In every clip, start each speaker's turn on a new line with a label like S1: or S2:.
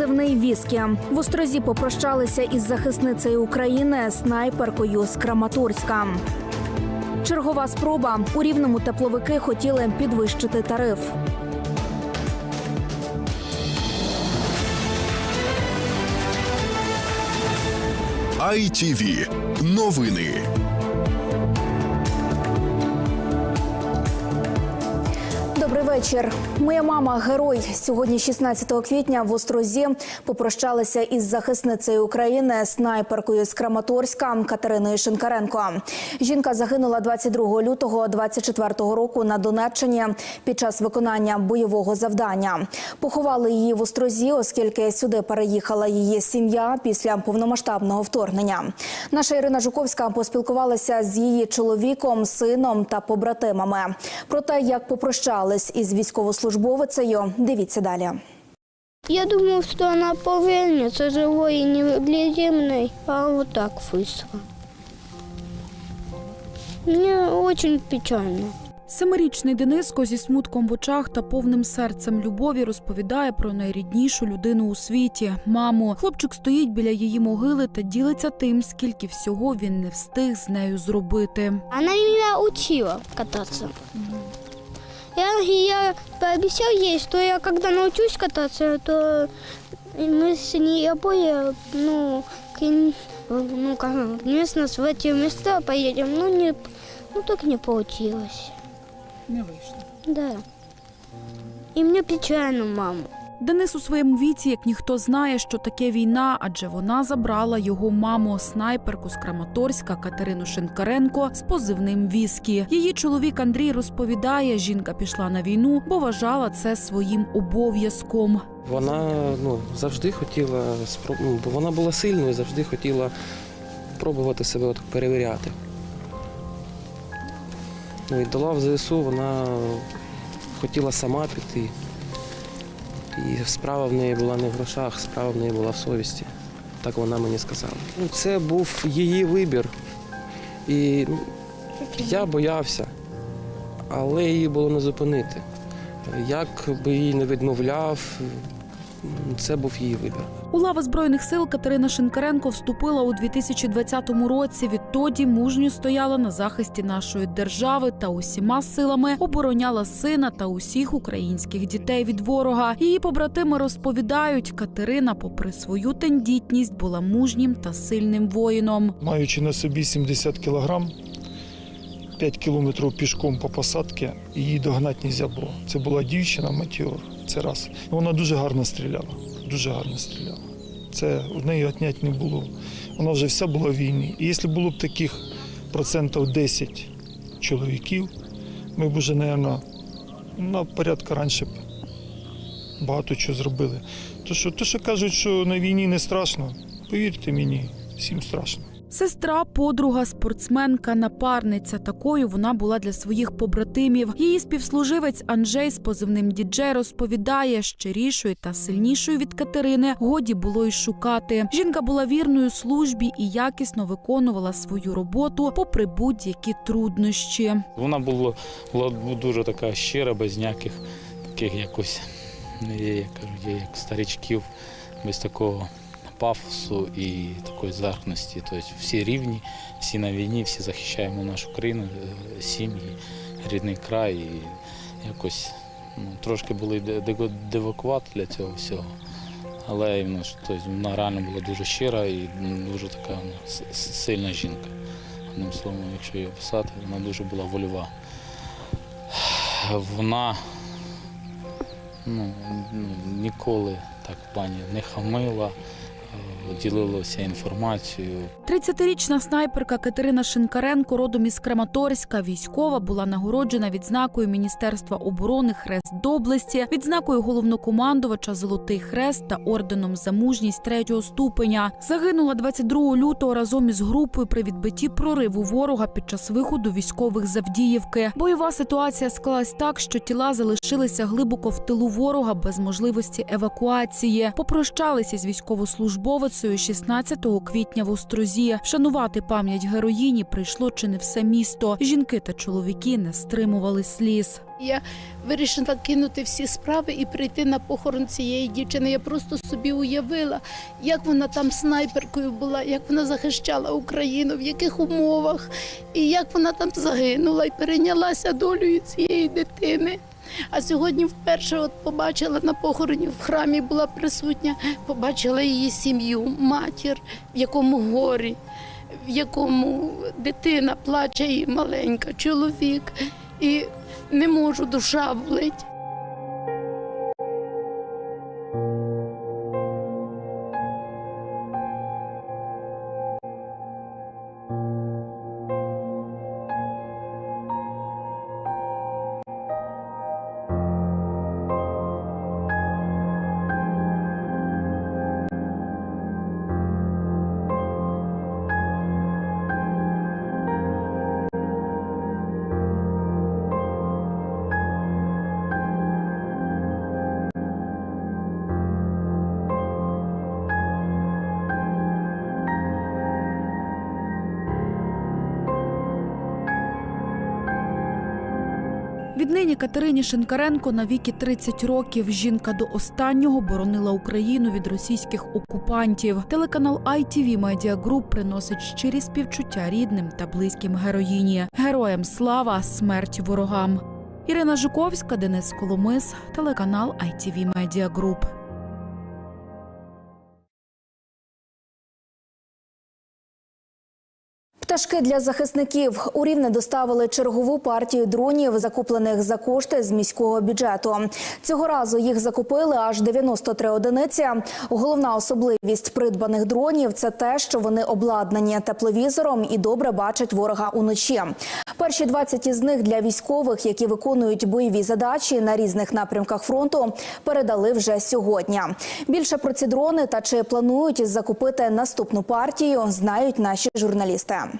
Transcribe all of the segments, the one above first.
S1: позивний Віскі. В Острозі попрощалися із захисницею України снайперкою з Краматорська. Чергова спроба у рівному тепловики хотіли підвищити тариф.
S2: ITV. Новини.
S1: Вечір. Моя мама герой. Сьогодні, 16 квітня, в Острозі попрощалися із захисницею України снайперкою з Краматорська Катериною Шинкаренко. Жінка загинула 22 лютого 24 року на Донеччині під час виконання бойового завдання. Поховали її в Острозі, оскільки сюди переїхала її сім'я після повномасштабного вторгнення. Наша Ірина Жуковська поспілкувалася з її чоловіком, сином та побратимами. Про те, як попрощались із військовослужбовицею, дивіться далі.
S3: Я думал, что она повернется живой и невредимой, а вот так быстро. Мне очень печально.
S4: Семирічний Дениско зі смутком в очах та повним серцем любові розповідає про найріднішу людину у світі маму. Хлопчик стоїть біля її могили та ділиться тим, скільки всього він не встиг з нею зробити.
S3: Она меня учила кататься. Я, пообещал ей, что я когда научусь кататься, то мы с ней обои, ну, к, ну, как, вместо нас в эти места поедем. Ну, не, ну, так не получилось.
S4: Не вийшло.
S3: Да. И мне печально, мама.
S4: Денис у своєму віці, як ніхто знає, що таке війна, адже вона забрала його маму, снайперку з Краматорська Катерину Шинкаренко з позивним Віскі. Її чоловік Андрій розповідає, жінка пішла на війну, бо вважала це своїм обов'язком.
S5: Вона ну, завжди хотіла ну, бо вона була сильною, завжди хотіла пробувати себе от перевіряти. Ну, і до лав ЗСУ вона хотіла сама піти. І справа в неї була не в грошах, справа в неї була в совісті. Так вона мені сказала. Ну, це був її вибір. І я боявся, але її було не зупинити. Як би їй не відмовляв, це був її вибір.
S4: У лави збройних сил Катерина Шинкаренко вступила у 2020 році. Відтоді мужньо стояла на захисті нашої держави та усіма силами обороняла сина та усіх українських дітей від ворога. Її побратими розповідають, Катерина, попри свою тендітність, була мужнім та сильним воїном.
S6: маючи на собі 70 кілограм, 5 кілометрів пішком по посадці, її догнати не можна було. Це була дівчина матіор. Це раз. Вона дуже гарно стріляла. Дуже гарно стріляла. Це у неї отнять не було. Вона вже вся була в війні. І якщо було б таких процентів 10 чоловіків, ми б вже, мабуть, на порядку раніше б багато чого зробили. То що, то, що кажуть, що на війні не страшно, повірте мені, всім страшно.
S4: Сестра, подруга, спортсменка, напарниця. Такою вона була для своїх побратимів. Її співслуживець Анджей з позивним діджей розповідає, щирішою та сильнішою від Катерини годі було й шукати. Жінка була вірною службі і якісно виконувала свою роботу, попри будь-які труднощі.
S7: Вона була, була дуже така щира, без ніяких таких якось, не є, як кажуть, як старичків, без такого пафосу і такої зверхності. Тобто всі рівні, всі на війні, всі захищаємо нашу країну, е, сім'ї, рідний край. І якось ну, трошки були де- де- для цього всього. Але ну, тобто, вона реально була дуже щира і дуже така с- сильна жінка. Одним словом, якщо її описати, вона дуже була вольова. Вона ну, ну, ніколи так в плані не хамила, ділилася інформацією.
S4: 30-річна снайперка Катерина Шинкаренко, родом із Краматорська, військова, була нагороджена відзнакою Міністерства оборони Хрест доблесті, відзнакою головнокомандувача Золотий Хрест та орденом за мужність третього ступеня. Загинула 22 лютого разом із групою при відбитті прориву ворога під час виходу військових з Авдіївки. Бойова ситуація склалась так, що тіла залишилися глибоко в тилу ворога без можливості евакуації. Попрощалися з військовослужбовицею адресою 16 квітня в Острозі. Вшанувати пам'ять героїні прийшло чи не все місто. Жінки та чоловіки не стримували сліз.
S8: Я вирішила кинути всі справи і прийти на похорон цієї дівчини. Я просто собі уявила, як вона там снайперкою була, як вона захищала Україну, в яких умовах, і як вона там загинула і перейнялася долею цієї дитини. А сьогодні вперше от побачила на похороні в храмі була присутня, побачила її сім'ю, матір, в якому горі, в якому дитина плаче і маленька, чоловік. І не можу, душа болить.
S4: Катерині Шинкаренко на віки 30 років. Жінка до останнього боронила Україну від російських окупантів. Телеканал ITV Media Group приносить щирі співчуття рідним та близьким героїні. Героям слава, смерть ворогам. Ірина Жуковська, Денис Коломис, телеканал ITV Media Group.
S1: Пташки для захисників у Рівне доставили чергову партію дронів, закуплених за кошти з міського бюджету. Цього разу їх закупили аж 93 одиниці. Головна особливість придбаних дронів це те, що вони обладнані тепловізором і добре бачать ворога уночі. Перші 20 із них для військових, які виконують бойові задачі на різних напрямках фронту, передали вже сьогодні. Більше про ці дрони та чи планують закупити наступну партію, знають наші журналісти.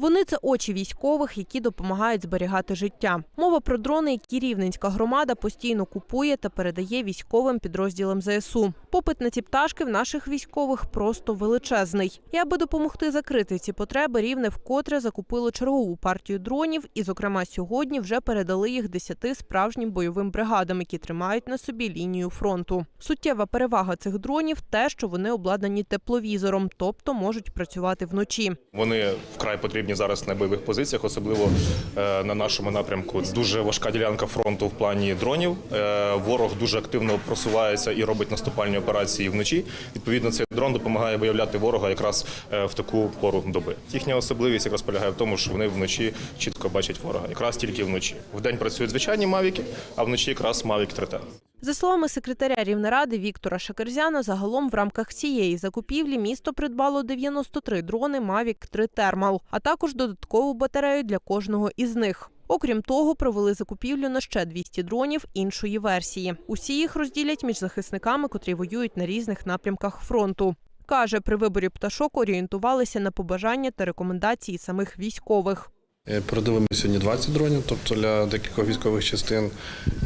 S9: Вони це очі військових, які допомагають зберігати життя. Мова про дрони, які рівненська громада постійно купує та передає військовим підрозділам ЗСУ. Попит на ці пташки в наших військових просто величезний. І аби допомогти закрити ці потреби, рівне вкотре закупило чергову партію дронів, і, зокрема, сьогодні вже передали їх десяти справжнім бойовим бригадам, які тримають на собі лінію фронту. Суттєва перевага цих дронів те, що вони обладнані тепловізором, тобто можуть працювати вночі.
S10: Вони вкрай потрібні зараз на бойових позиціях, особливо е, на нашому напрямку. Дуже важка ділянка фронту в плані дронів. Е, Ворог дуже активно просувається і робить наступальні операції вночі. Відповідно, цей дрон допомагає виявляти ворога якраз е, в таку пору доби. Їхня особливість якраз полягає в тому, що вони вночі чітко бачать ворога, якраз тільки вночі. Вдень працюють звичайні мавіки, а вночі якраз мавік 3Т.
S9: За словами секретаря Рівнеради Віктора Шакерзяна, загалом в рамках цієї закупівлі місто придбало 93 дрони Mavic 3 Thermal, а також додаткову батарею для кожного із них. Окрім того, провели закупівлю на ще 200 дронів іншої версії. Усі їх розділять між захисниками, котрі воюють на різних напрямках фронту. Каже, при виборі пташок орієнтувалися на побажання та рекомендації самих військових.
S11: Е, Передали ми сьогодні 20 дронів, тобто для декількох військових частин.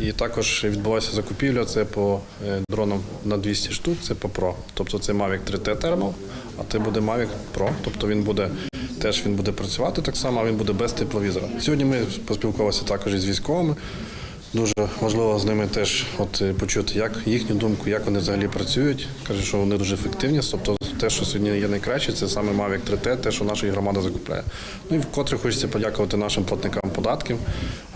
S11: І також відбулася закупівля. Це по е, дронам на 200 штук, це по Pro. Тобто це Mavic 3T Thermal, а це буде Mavic Pro. Тобто він буде теж він буде працювати так само, а він буде без тепловізора. Сьогодні ми поспілкувалися також із військовими. Дуже важливо з ними теж от е, почути, як їхню думку, як вони взагалі працюють. Кажуть, що вони дуже ефективні. Тобто, те, що сьогодні є найкраще, це саме Mavic 3T, те, що наша громада закупляє. Ну і вкотре хочеться подякувати нашим платникам податків,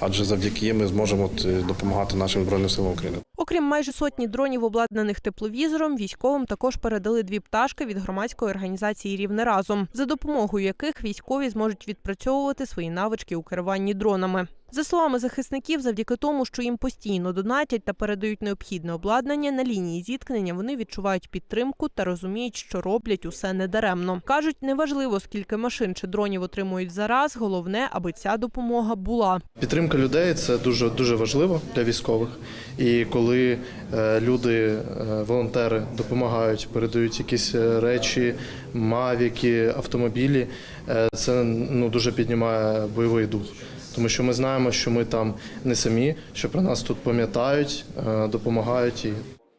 S11: адже завдяки їм ми зможемо от, е, допомагати нашим збройним силам України.
S9: Окрім майже сотні дронів, обладнаних тепловізором, військовим також передали дві пташки від громадської організації Рівне разом, за допомогою яких військові зможуть відпрацьовувати свої навички у керуванні дронами. За словами захисників, завдяки тому, що їм постійно донатять та передають необхідне обладнання на лінії зіткнення, вони відчувають підтримку та розуміють, що роблять усе недаремно. кажуть, неважливо скільки машин чи дронів отримують зараз. Головне, аби ця допомога була.
S12: Підтримка людей це дуже дуже важливо для військових. І коли е, люди, е, волонтери допомагають, передають якісь е, речі, мавіки, автомобілі, це ну дуже піднімає бойовий дух. Тому що ми знаємо, що ми там не самі, що про нас тут пам'ятають, е, допомагають і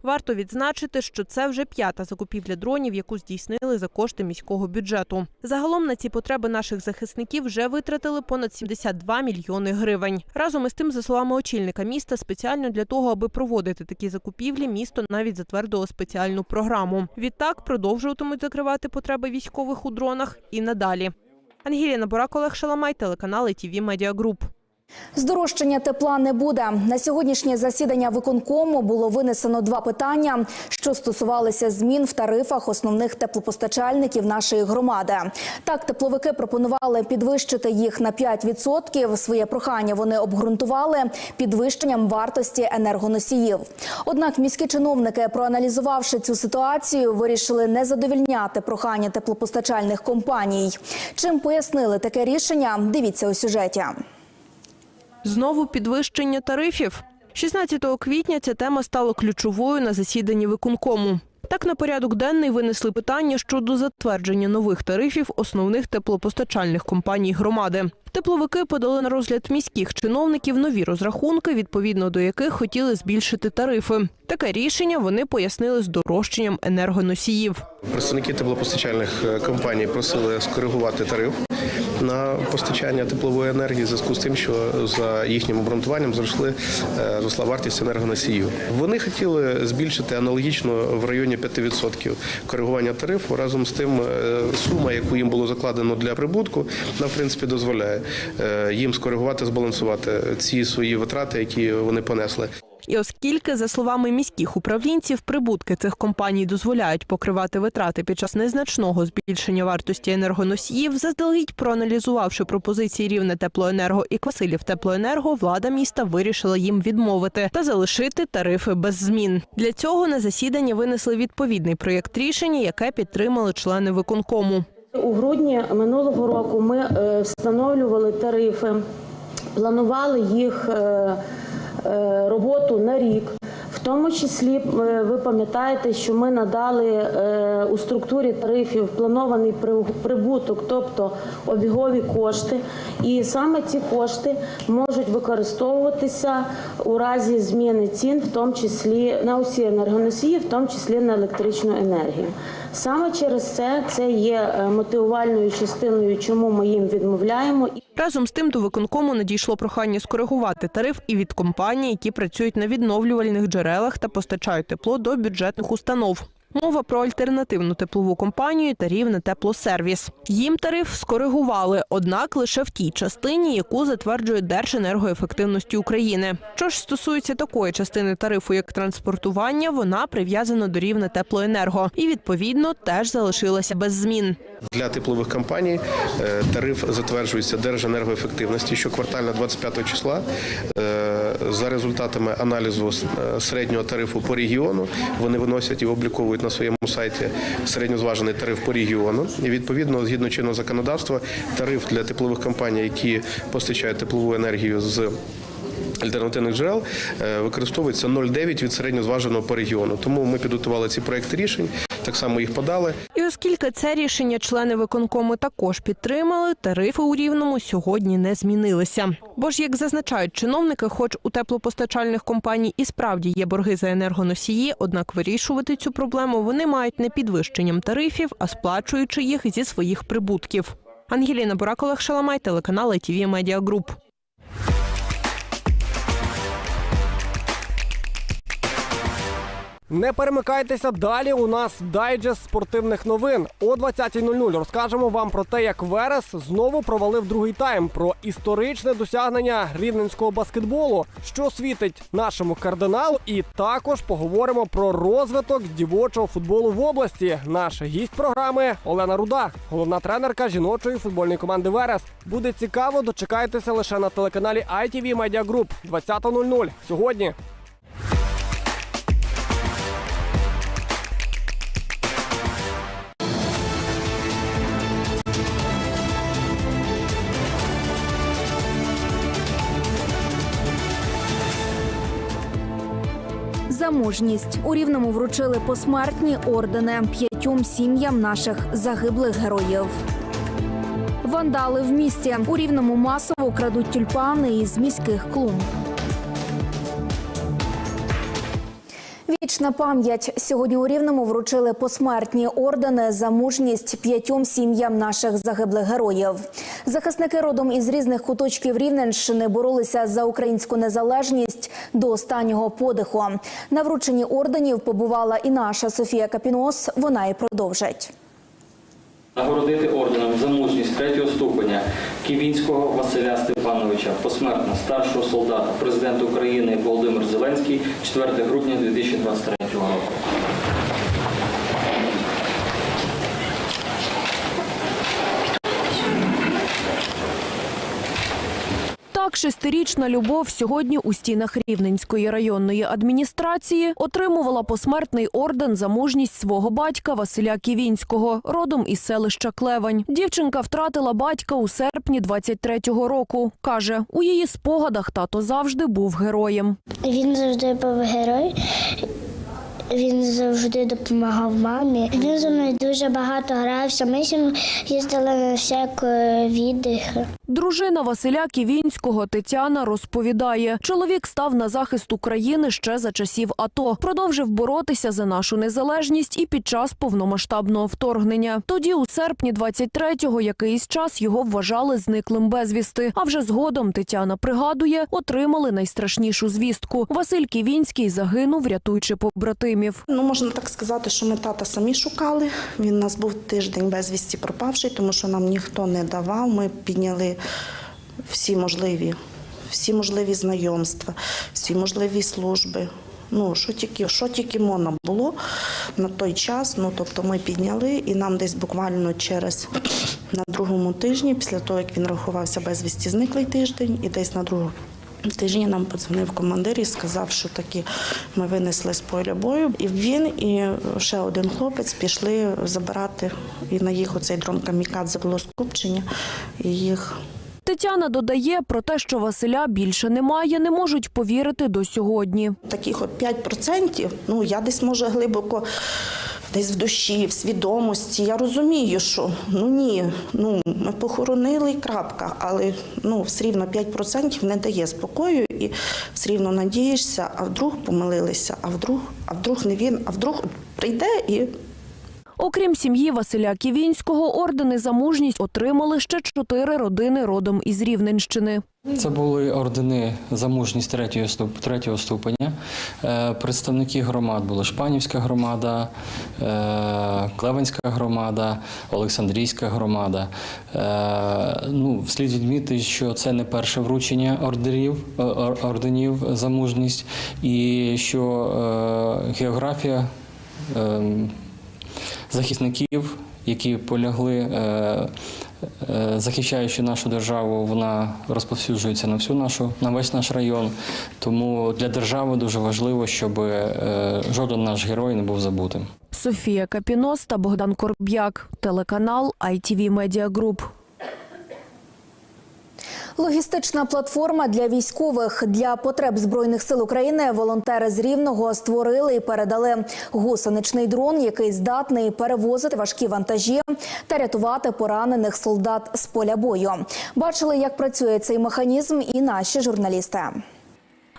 S9: Варто відзначити, що це вже п'ята закупівля дронів, яку здійснили за кошти міського бюджету. Загалом на ці потреби наших захисників вже витратили понад 72 мільйони гривень. Разом із тим, за словами очільника міста, спеціально для того, аби проводити такі закупівлі, місто навіть затвердило спеціальну програму. Відтак продовжуватимуть закривати потреби військових у дронах і надалі. Ангеліна Борак, Олег Шаламай, телеканал ТВ Group.
S1: Здорожчання тепла не буде. На сьогоднішнє засідання виконкому було винесено два питання, що стосувалися змін в тарифах основних теплопостачальників нашої громади. Так, тепловики пропонували підвищити їх на 5%. Своє прохання вони обґрунтували підвищенням вартості енергоносіїв. Однак міські чиновники, проаналізувавши цю ситуацію, вирішили не задовільняти прохання теплопостачальних компаній. Чим пояснили таке рішення? Дивіться у сюжеті.
S9: Знову підвищення тарифів. 16 квітня ця тема стала ключовою на засіданні виконкому. Так на порядок денний винесли питання щодо затвердження нових тарифів основних теплопостачальних компаній громади. Тепловики подали на розгляд міських чиновників нові розрахунки, відповідно до яких хотіли збільшити тарифи. Таке рішення вони пояснили з здорожчанням енергоносіїв.
S11: Представники теплопостачальних е, компаній просили скоригувати тариф на постачання теплової енергії в зв'язку з тим, що за їхнім обґрунтуванням зросли е, зросла вартість енергоносіїв. Вони хотіли збільшити аналогічно в районі 5% коригування тарифу. Разом з тим, е, сума, яку їм було закладено для прибутку, вона в принципі дозволяє е, їм скоригувати, збалансувати ці свої витрати, які вони понесли.
S9: І оскільки, за словами міських управлінців, прибутки цих компаній дозволяють покривати витрати під час незначного збільшення вартості енергоносіїв, заздалегідь проаналізувавши пропозиції рівне теплоенерго і Квасилів теплоенерго, влада міста вирішила їм відмовити та залишити тарифи без змін. Для цього на засідання винесли відповідний проєкт рішення, яке підтримали члени виконкому.
S13: У грудні минулого року ми е, встановлювали тарифи, планували їх е, роботу на рік. В тому числі е, ви пам'ятаєте, що ми надали е, у структурі тарифів планований прибуток, тобто обігові кошти, і саме ці кошти можуть використовуватися у разі зміни цін, в тому числі на усі енергоносії, в тому числі на електричну енергію. Саме через це це є е, мотивувальною частиною, чому ми їм відмовляємо.
S9: Разом з тим до виконкому надійшло прохання скоригувати тариф і від компаній, які працюють на відновлювальних джерелах та постачають тепло до бюджетних установ. Мова про альтернативну теплову компанію та рівне теплосервіс. Їм тариф скоригували, однак лише в тій частині, яку затверджує Держенергоефективності України. Що ж стосується такої частини тарифу, як транспортування, вона прив'язана до рівня теплоенерго і відповідно теж залишилася без змін.
S11: Для теплових компаній е, тариф затверджується Держенергоефективності щоквартально 25 числа. Е, За результатами аналізу е, середнього тарифу по регіону вони виносять і обліковують на своєму сайті середньозважений тариф по регіону. І відповідно, згідно чинного законодавства, тариф для теплових компаній, які постачають теплову енергію з Альтернативних джерел використовується 0,9 від середньозваженого по регіону. Тому ми підготували ці проекти рішень, так само їх подали.
S9: І оскільки це рішення члени виконкому також підтримали, тарифи у рівному сьогодні не змінилися. Бо ж, як зазначають чиновники, хоч у теплопостачальних компаній і справді є борги за енергоносії, однак вирішувати цю проблему вони мають не підвищенням тарифів, а сплачуючи їх зі своїх прибутків. Ангеліна Бурак, Олег Шаламай, телеканал ITV Media Group.
S14: Не перемикайтеся далі. У нас дайджест спортивних новин. О 20.00 розкажемо вам про те, як Верес знову провалив другий тайм, про історичне досягнення рівненського баскетболу, що світить нашому кардиналу, і також поговоримо про розвиток дівочого футболу в області. Наш гість програми Олена Руда, головна тренерка жіночої футбольної команди Верес. Буде цікаво, дочекайтеся лише на телеканалі ITV Media Group 20.00 сьогодні.
S1: За мужність у рівному вручили посмертні ордени п'ятьом сім'ям наших загиблих героїв. Вандали в місті у рівному масово крадуть тюльпани із міських клумб. Вічна пам'ять сьогодні у Рівному вручили посмертні ордени за мужність п'ятьом сім'ям наших загиблих героїв. Захисники родом із різних куточків Рівненщини боролися за українську незалежність до останнього подиху. На врученні орденів побувала і наша Софія Капінос. Вона і продовжить.
S15: Нагородити орденом за мужність третього ступеня Ківінського Василя Степановича, посмертно старшого солдата, президент України Володимир Зеленський, 4 грудня 2023 року.
S16: Шестирічна любов сьогодні у стінах Рівненської районної адміністрації отримувала посмертний орден за мужність свого батька Василя Ківінського, родом із селища Клевань. Дівчинка втратила батька у серпні 23-го року. Каже, у її спогадах тато завжди був героєм.
S3: Він завжди був герой. Він завжди допомагав мамі. Він зі мною дуже багато грався. Ми з ним їздили на всякі віддихи.
S16: Дружина Василя Ківінського Тетяна розповідає, чоловік став на захист України ще за часів АТО, продовжив боротися за нашу незалежність і під час повномасштабного вторгнення. Тоді, у серпні 23-го, якийсь час його вважали зниклим безвісти. А вже згодом Тетяна пригадує, отримали найстрашнішу звістку. Василь Ківінський загинув, рятуючи побратимів.
S17: Ну, можна так сказати, що ми тата самі шукали. Він у нас був тиждень безвісті пропавший, тому що нам ніхто не давав. Ми підняли всі можливі, всі можливі знайомства, всі можливі служби. Ну, що тільки, що тільки можна було на той час. Ну, тобто ми підняли, і нам десь буквально через на другому тижні, після того, як він рахувався безвісті, зниклий тиждень, і десь на другому тижні нам подзвонив командир і сказав, що таки ми винесли з поля бою. І він і ще один хлопець пішли забирати. І на їх оцей дрон камікадзе було скупчення, і їх
S16: Тетяна додає про те, що Василя більше немає, не можуть повірити до сьогодні.
S17: таких от 5%, ну я десь може глибоко. Десь в душі, в свідомості. Я розумію, що ну ні, ну ми похоронили і крапка, але ну все рівно 5% не дає спокою і все рівно надієшся, а вдруг помилилися, а вдруг, а вдруг не він, а вдруг прийде і
S16: Окрім сім'ї Василя Ківінського, ордени за мужність отримали ще чотири родини родом із Рівненщини.
S15: Це були ордени за мужність третього, ступ, третього ступеня. Е, представники громад були Шпанівська громада, е, Клевенська громада, Олександрійська громада. Е, ну, слід відмітити, що це не перше вручення ордерів, орденів за мужність, і що географія е, захисників, які полягли, е, е, захищаючи нашу державу, вона розповсюджується на всю нашу, на весь наш район. Тому для держави дуже важливо, щоб е, жоден наш герой не був забутим.
S16: Софія Капінос та Богдан Корб'як, телеканал ITV Media Group.
S1: Логістична платформа для військових для потреб збройних сил України волонтери з Рівного створили і передали гусеничний дрон, який здатний перевозити важкі вантажі та рятувати поранених солдат з поля бою. Бачили, як працює цей механізм, і наші журналісти.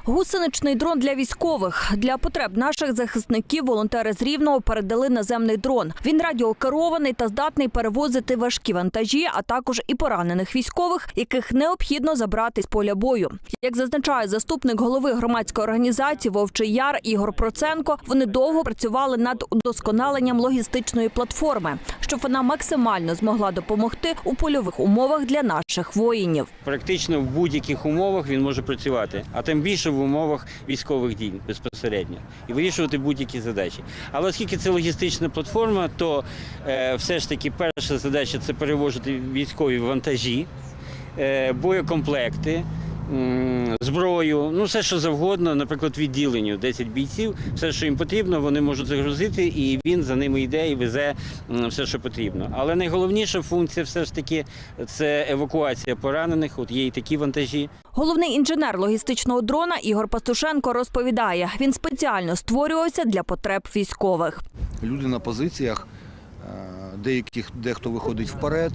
S18: Гусеничний дрон для військових для потреб наших захисників волонтери з Рівного передали наземний дрон. Він радіокерований та здатний перевозити важкі вантажі, а також і поранених військових, яких необхідно забрати з поля бою. Як зазначає заступник голови громадської організації Вовчий Яр Ігор Проценко, вони довго працювали над удосконаленням логістичної платформи, щоб вона максимально змогла допомогти у польових умовах для наших воїнів.
S19: Практично в будь-яких умовах він може працювати, а тим більше в умовах військових дій безпосередньо і вирішувати будь-які задачі. Але оскільки це логістична платформа, то е, все ж таки перша задача це перевозити військові вантажі, е, боєкомплекти. Зброю, ну все, що завгодно, наприклад, відділенню 10 бійців, все, що їм потрібно, вони можуть загрузити, і він за ними йде і везе все, що потрібно. Але найголовніша функція все ж таки це евакуація поранених. От є і такі вантажі.
S18: Головний інженер логістичного дрона Ігор Пастушенко розповідає, він спеціально створювався для потреб військових.
S20: Люди на позиціях, е, деяких, дехто виходить вперед,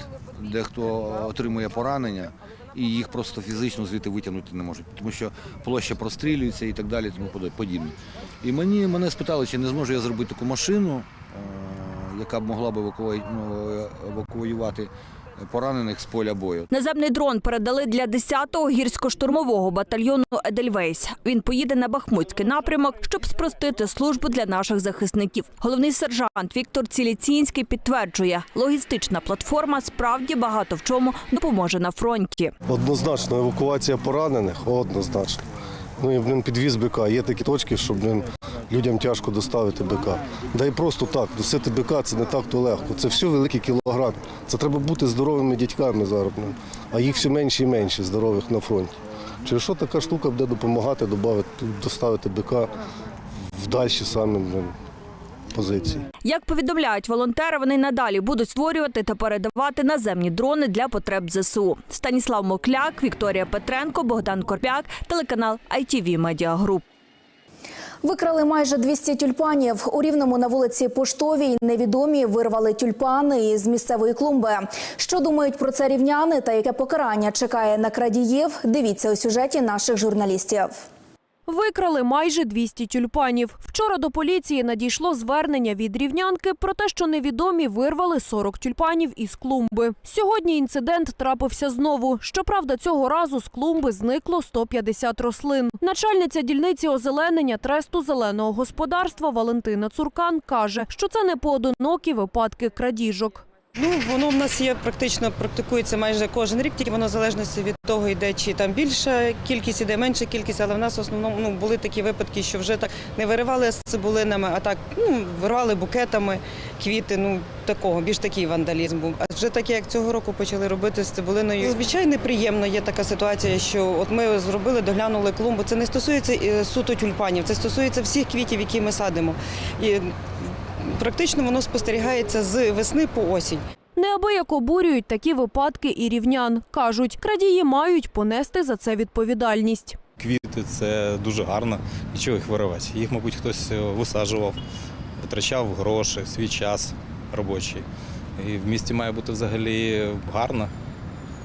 S20: дехто отримує поранення. І їх просто фізично звідти витягнути не можуть, тому що площа прострілюється і так далі, тому подібне. І мені мене спитали, чи не зможу я зробити таку машину, е, яка б могла б ну, е, евакуювати поранених з поля бою.
S18: Наземний дрон передали для 10-го гірсько-штурмового батальйону Едельвейс. Він поїде на Бахмутський напрямок, щоб спростити службу для наших захисників. Головний сержант Віктор Ціліцінський підтверджує, логістична платформа справді багато в чому допоможе на фронті.
S6: Однозначно, евакуація поранених однозначно. Ну і блин, підвіз БК. Є такі точки, що блин, людям тяжко доставити БК. Да і просто так, досити БК це не так то легко. Це все великий кілограм. Це треба бути здоровими дітьками зараз. А їх все менше і менше здорових на фронті. Через що така штука буде допомагати доставити БК в дальші саме блин, позиції.
S18: Як повідомляють волонтери, вони надалі будуть створювати та передавати наземні дрони для потреб ЗСУ. Станіслав Мокляк, Вікторія Петренко, Богдан Корпяк, телеканал ITV Media Group.
S1: Викрали майже 200 тюльпанів. У Рівному на вулиці Поштовій невідомі вирвали тюльпани із місцевої клумби. Що думають про це рівняни та яке покарання чекає на крадіїв? Дивіться у сюжеті наших журналістів.
S16: Викрали майже 200 тюльпанів. Вчора до поліції надійшло звернення від рівнянки про те, що невідомі вирвали 40 тюльпанів із клумби. Сьогодні інцидент трапився знову. Щоправда, цього разу з клумби зникло 150 рослин. Начальниця дільниці озеленення тресту зеленого господарства Валентина Цуркан каже, що це не поодинокі випадки крадіжок.
S21: Ну, воно в нас є практично практикується майже кожен рік, тільки воно в залежності від того йде, чи там більша кількість, іде менша кількість, але в нас в основному ну, були такі випадки, що вже так не виривали з цибулинами, а так ну, вирвали букетами квіти, ну такого, більш такий вандалізм був. А вже таке, як цього року почали робити з цибулиною. Звичайно, неприємно є така ситуація, що от ми зробили, доглянули клумбу. Це не стосується е, суто тюльпанів, це стосується всіх квітів, які ми садимо. І практично воно спостерігається з весни по осінь.
S16: Неабияк обурюють такі випадки і рівнян. Кажуть, крадії мають понести за це відповідальність.
S10: Квіти це дуже гарно. І чого їх виривати? Їх, мабуть, хтось е, висаджував, витрачав гроші, свій час робочий. І в місті має бути взагалі гарно.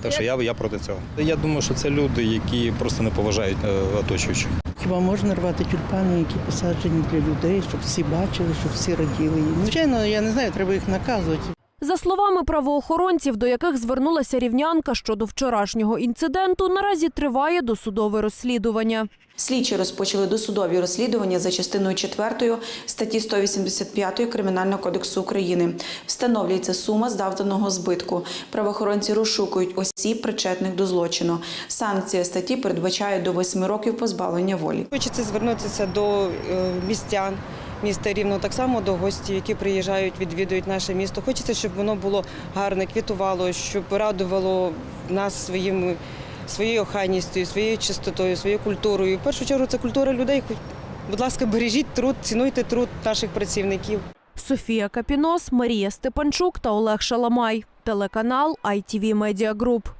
S10: Так що я, я проти цього. Я думаю, що це люди, які просто не поважають е, оточуючих.
S22: Хіба можна рвати тюльпани, які посаджені для людей, щоб всі бачили, щоб всі раділи їм? Звичайно, я не знаю, треба їх наказувати.
S16: За словами правоохоронців, до яких звернулася рівнянка щодо вчорашнього інциденту, наразі триває досудове розслідування.
S23: Слідчі розпочали досудові розслідування за частиною 4 статті 185 Кримінального кодексу України. Встановлюється сума завданого збитку. Правоохоронці розшукують осіб, причетних до злочину. Санкція статті передбачає до 8 років позбавлення волі.
S21: Хочеться звернутися до е, містян. Міста рівно так само до гостів, які приїжджають, відвідують наше місто. Хочеться, щоб воно було гарне, квітувало, щоб радувало нас своїм, своєю охайністю, своєю чистотою, своєю культурою. В першу чергу це культура людей. Будь ласка, бережіть труд, цінуйте труд наших працівників.
S16: Софія Капінос, Марія Степанчук та Олег Шаламай. Телеканал ITV Media Group.